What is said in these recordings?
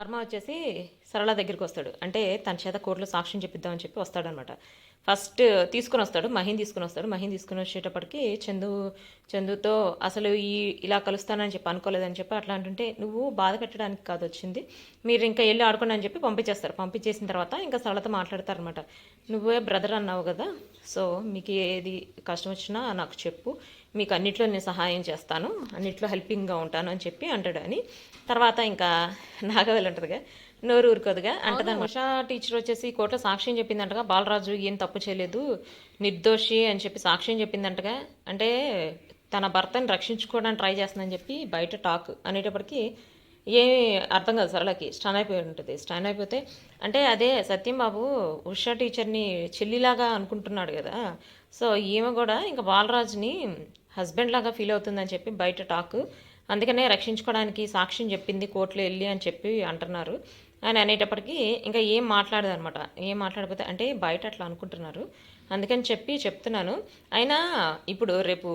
వర్మ వచ్చేసి సరళ దగ్గరికి వస్తాడు. అంటే తన చేత కోర్టులో సాక్ష్యం చెప్పిద్దామని చెప్పి వస్తాడనమాట. ఫస్ట్ తీసుకుని వస్తాడు మహిన్ తీసుకుని వస్తాడు. మహిన్ తీసుకుని వచ్చేటప్పటికి చందు చందుతో అసలు ఈ ఇలా కలుస్తానని చెప్పి అనుకోలేదని చెప్పి అట్లా అంటుంటే నువ్వు బాధ పెట్టడానికి కాదు వచ్చింది. మీరు ఇంకా వెళ్ళి ఆడుకోండి అని చెప్పి పంపించేస్తారు. పంపించేసిన తర్వాత ఇంకా సరళతో మాట్లాడతారనమాట. నువ్వే బ్రదర్ అన్నావు కదా. సో మీకు ఏది కష్టం వచ్చినా నాకు చెప్పు. మీకు అన్నిట్లో నేను సహాయం చేస్తాను అన్నిట్లో హెల్పింగ్గా ఉంటాను అని చెప్పి అంటాడు అని. తర్వాత ఇంకా నాగవేలు ఉంటుందిగా నోరు ఊరుకోదుగా అంటదా ఉషా టీచర్ వచ్చేసి కోర్టులో సాక్ష్యం చెప్పిందంటగా బాలరాజు ఏం తప్పు చేయలేదు నిర్దోషి అని చెప్పి సాక్ష్యం చెప్పిందంటగా అంటే తన భర్తని రక్షించుకోవడానికి ట్రై చేస్తుందని చెప్పి బయట టాక్ అనేటప్పటికి ఏమి అర్థం కాదు సరళకి. స్టన్ అయిపోయి ఉంటుంది. స్టన్ అయిపోతే అంటే అదే సత్యం బాబు ఉషా టీచర్ని చెల్లిలాగా అనుకుంటున్నాడు కదా. సో ఈమె కూడా ఇంకా బాలరాజుని హస్బెండ్ లాగా ఫీల్ అవుతుందని చెప్పి బయట టాక్. అందుకనే రక్షించుకోవడానికి సాక్ష్యం చెప్పింది కోర్టులో వెళ్ళి అని చెప్పి అంటున్నారు. అని అనేటప్పటికీ ఇంకా ఏం మాట్లాడదనమాట. ఏం మాట్లాడకపోతే అంటే బయట అట్లా అనుకుంటున్నారు. అందుకని చెప్పి చెప్తున్నాను. అయినా ఇప్పుడు రేపు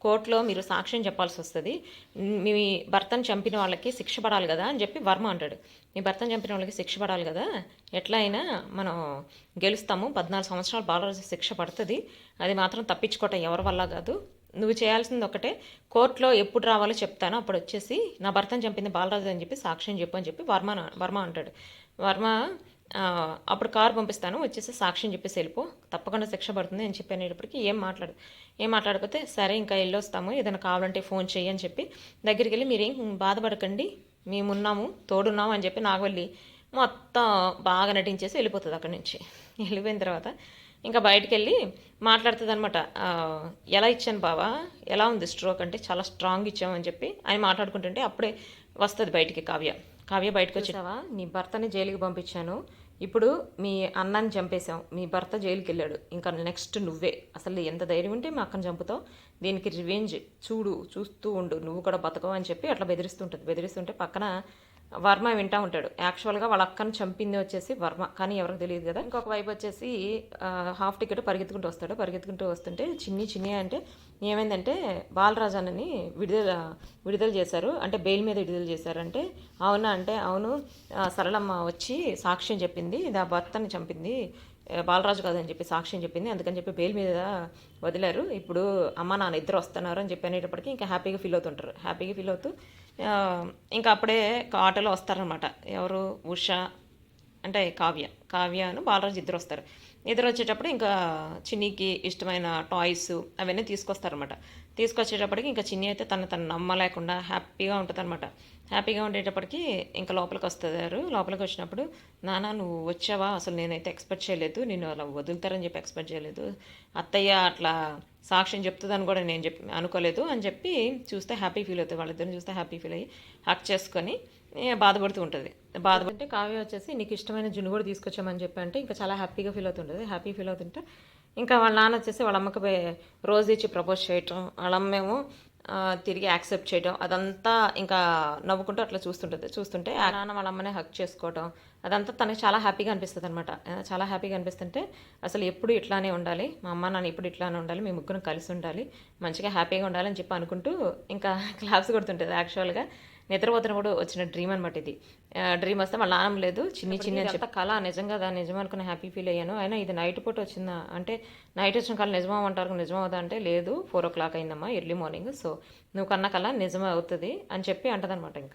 కోర్టులో మీరు సాక్ష్యం చెప్పాల్సి వస్తుంది. మీ భర్తను చంపిన వాళ్ళకి శిక్ష పడాలి కదా అని చెప్పి వర్మ అంటాడు. మీ భర్తను చంపిన వాళ్ళకి శిక్ష పడాలి కదా? ఎట్లా అయినా మనం గెలుస్తాము. పద్నాలుగు సంవత్సరాలు బాలరాజు శిక్ష పడుతుంది. అది మాత్రం తప్పించుకోవటం ఎవరి వల్ల కాదు. నువ్వు చేయాల్సింది ఒకటే. కోర్టులో ఎప్పుడు రావాలో చెప్తాను. అప్పుడు వచ్చేసి నా భర్తను చంపింది బాలరాజు అని చెప్పి సాక్ష్యం చెప్పు అని చెప్పి వర్మ వర్మ అంటాడు. వర్మ అప్పుడు కారు పంపిస్తాను వచ్చేసి సాక్ష్యం చెప్పేసి వెళ్ళిపో. తప్పకుండా శిక్ష పడుతుంది అని చెప్పి అనేటప్పటికి ఏం మాట్లాడు ఏం మాట్లాడకపోతే సరే ఇంకా వెళ్ళొస్తాము ఏదైనా కావాలంటే ఫోన్ చేయి అని చెప్పి దగ్గరికి వెళ్ళి మీరేం బాధపడకండి మేమున్నాము తోడున్నాము అని చెప్పి నాగవల్లి మొత్తం బాగా నటించేసి వెళ్ళిపోతుంది అక్కడి నుంచి. వెళ్ళిపోయిన తర్వాత ఇంకా బయటకు వెళ్ళి మాట్లాడుతుంది అనమాట ఎలా ఇచ్చాను బావా? ఎలా ఉంది స్ట్రోక్? అంటే చాలా స్ట్రాంగ్ ఇచ్చామని చెప్పి ఆయన మాట్లాడుకుంటుంటే అప్పుడే వస్తుంది బయటికి కావ్య. కావ్య బయటకు వచ్చావా నీ భర్తని జైలుకి పంపించాను. ఇప్పుడు మీ అన్నాన్ని చంపేశాం. మీ భర్త జైలుకి వెళ్ళాడు. ఇంకా నెక్స్ట్ నువ్వే. అసలు ఎంత ధైర్యం ఉంటే మా అక్కను చంపుతావు? దీనికి రివెంజ్ చూడు చూస్తూ ఉండు. నువ్వు కూడా బతకవు అని చెప్పి అట్లా బెదిరిస్తుంటుంది బెదిరిస్తుంటే పక్కన వర్మ వింటా ఉంటాడు. యాక్చువల్గా వాళ్ళ అక్కను చంపింది వచ్చేసి వర్మ. కానీ ఎవరికి తెలియదు కదా. ఇంకొక వైపు వచ్చేసి హాఫ్ టికెట్ పరిగెత్తుకుంటూ వస్తాడు. పరిగెత్తుకుంటూ వస్తుంటే చిన్ని చిన్ని అంటే ఏమైందంటే బాలరాజానని విడుదల విడుదల చేశారు. అంటే బెయిల్ మీద విడుదల చేశారంటే అవునా అంటే అవును సరళమ్మ వచ్చి సాక్ష్యం చెప్పింది. ఇది ఆ భర్తని చంపింది. బాలరాజు కాదని చెప్పి సాక్ష్యం చెప్పింది. అందుకని చెప్పి బెయిల్ మీద వదిలారు. ఇప్పుడు అమ్మ నాన్న ఇద్దరు వస్తున్నారు అని చెప్పి అనేటప్పటికి ఇంకా హ్యాపీగా ఫీల్ అవుతుంటారు. హ్యాపీగా ఫీల్ అవుతూ ఇంకా అప్పుడే ఆటోలో వస్తారనమాట ఎవరు? ఉష అంటే కావ్య. కావ్య బాలరాజు ఇద్దరు వస్తారు. ఇద్దరు వచ్చేటప్పుడు ఇంకా చిన్నీకి ఇష్టమైన టాయ్స్ అవన్నీ తీసుకొస్తారనమాట తీసుకొచ్చేటప్పటికి ఇంకా చిన్ని అయితే తను తను నమ్మలేకుండా హ్యాపీగా ఉంటుందన్నమాట. హ్యాపీగా ఉండేటప్పటికి ఇంకా లోపలికి వస్తారు. లోపలికి వచ్చినప్పుడు నాన్న నువ్వు వచ్చావా? అసలు నేనైతే ఎక్స్పెక్ట్ చేయలేదు. నేను అలా వదులుతారని చెప్పి ఎక్స్పెక్ట్ చేయలేదు. అత్తయ్య అట్లా సాక్ష్యం చెప్తుందని కూడా నేను చెప్పి అనుకోలేదు అని చెప్పి చూస్తే హ్యాపీ ఫీల్ అవుతుంది వాళ్ళిద్దరిని చూస్తే హ్యాపీ ఫీల్ అయ్యి హక్ చేసుకొని బాధపడుతూ ఉంటుంది. బాధపడితే కావ్య వచ్చేసి నీకు ఇష్టమైన జున్ను కూడా తీసుకొచ్చామని చెప్పి అంటే ఇంకా చాలా హ్యాపీగా ఫీల్ అవుతుంటుంది. హ్యాపీ ఫీల్ అవుతుంటే ఇంకా వాళ్ళ నాన్న వచ్చేసి వాళ్ళ అమ్మకి రోజు ఇచ్చి ప్రపోజ్ చేయటం వాళ్ళ అమ్మేమో తిరిగి యాక్సెప్ట్ చేయడం అదంతా ఇంకా నవ్వుకుంటూ అట్లా చూస్తుంటుంది. చూస్తుంటే ఆ నాన్న వాళ్ళ అమ్మనే హక్ చేసుకోవడం అదంతా తనకి చాలా హ్యాపీగా అనిపిస్తుంది అనమాట చాలా హ్యాపీగా అనిపిస్తుంటే అసలు ఎప్పుడు ఇట్లానే ఉండాలి. మా అమ్మ నాన్న ఎప్పుడు ఇట్లానే ఉండాలి. మేము ముగ్గురం కలిసి ఉండాలి. మంచిగా హ్యాపీగా ఉండాలని చెప్పి అనుకుంటూ ఇంకా క్లాప్స్ కొడుతుంటుంది యాక్చువల్గా. నిద్రపోతున్నప్పుడు వచ్చిన డ్రీమ్ అనమాట ఇది. డ్రీమ్ వస్తే వాళ్ళ నాన్న లేదు చిన్ని చిన్ని చెప్పి. కళ నిజంగా దాన్ని నిజం అనుకుని హ్యాపీ ఫీల్ అయ్యాను. అయినా ఇది నైట్ పూట వచ్చిందా అంటే నైట్ వచ్చిన కళ నిజమా అంటారు నిజం అవుదా? అంటే లేదు ఫోర్ ఓ క్లాక్ అయిందమ్మా ఎర్లీ మార్నింగ్ సో నువ్వు కన్న కళ నిజమే అవుతుంది అని చెప్పి అంటదనమాట ఇంకా.